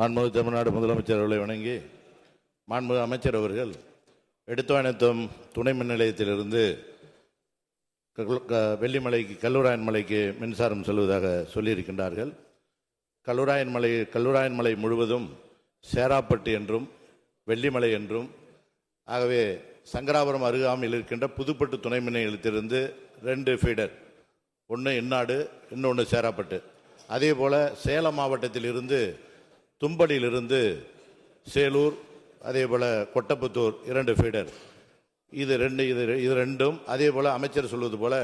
மாண்புமிகு தமிழ்நாடு முதலமைச்சர் அவர்களை வணங்கி மாண்புமிகு அமைச்சர் அவர்கள் எடுத்துவானத்தம் துணை மின் நிலையத்திலிருந்து வெள்ளிமலைக்கு கல்லூராயன் மலைக்கு மின்சாரம் செல்வதாக சொல்லியிருக்கின்றார்கள். கல்லூராயன் மலை கல்லூராயன் மலை முழுவதும் சேராப்பட்டு என்றும் வெள்ளிமலை என்றும் ஆகவே சங்கராபுரம் அருகாமையில் இருக்கின்ற புதுப்பட்டு துணை மின் நிலையத்திலிருந்து ரெண்டு ஃபீடர் ஒன்று இந்நாடு இன்னொன்று சேராப்பட்டு. அதே போல் சேலம் மாவட்டத்தில் இருந்து தும்படியிலிருந்து சேலூர் அதே போல் கொட்டப்புத்தூர் இரண்டு ஃபீடர் இது ரெண்டு இது இது ரெண்டும். அதே போல் அமைச்சர் சொல்வது போல்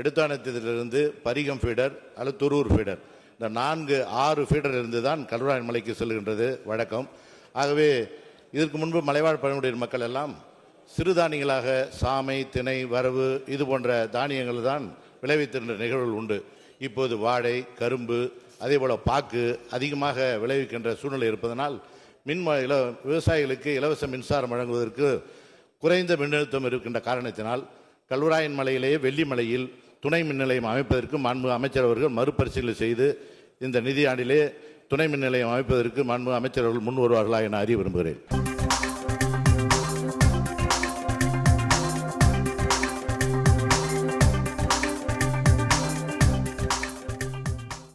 எடுத்தானத்திலிருந்து பரிகம் ஃபீடர் அல்லது துரூர் ஃபீடர் இந்த நான்கு ஆறு ஃபீடர் இருந்து தான் கல்வராயன் மலைக்கு செல்கின்றது வழக்கம். ஆகவே இதற்கு முன்பு மலைவாழ் பழங்குடியின மக்கள் எல்லாம் சிறுதானியங்களாக சாமை திணை வரவு இது போன்ற தானியங்கள் தான் விளைவித்திருந்த நிகழ்வுகள் உண்டு. இப்போது வாழை கரும்பு அதேபோல பாக்கு அதிகமாக விளைவிக்கின்ற சூழ்நிலை இருப்பதனால் மின் இல விவசாயிகளுக்கு இலவச மின்சாரம் வழங்குவதற்கு குறைந்த மின்னழுத்தம் இருக்கின்ற காரணத்தினால் கல்வராயன் மலையிலேயே வெள்ளிமலையில் துணை மின் நிலையம் அமைப்பதற்கு மாண்பு அமைச்சர் அவர்கள் மறுபரிசீலனை செய்து இந்த நிதியாண்டிலே துணை மின் நிலையம் அமைப்பதற்கு மாண்பு அமைச்சர் அவர்கள் முன் வருவார்களா என அறிய விரும்புகிறேன்.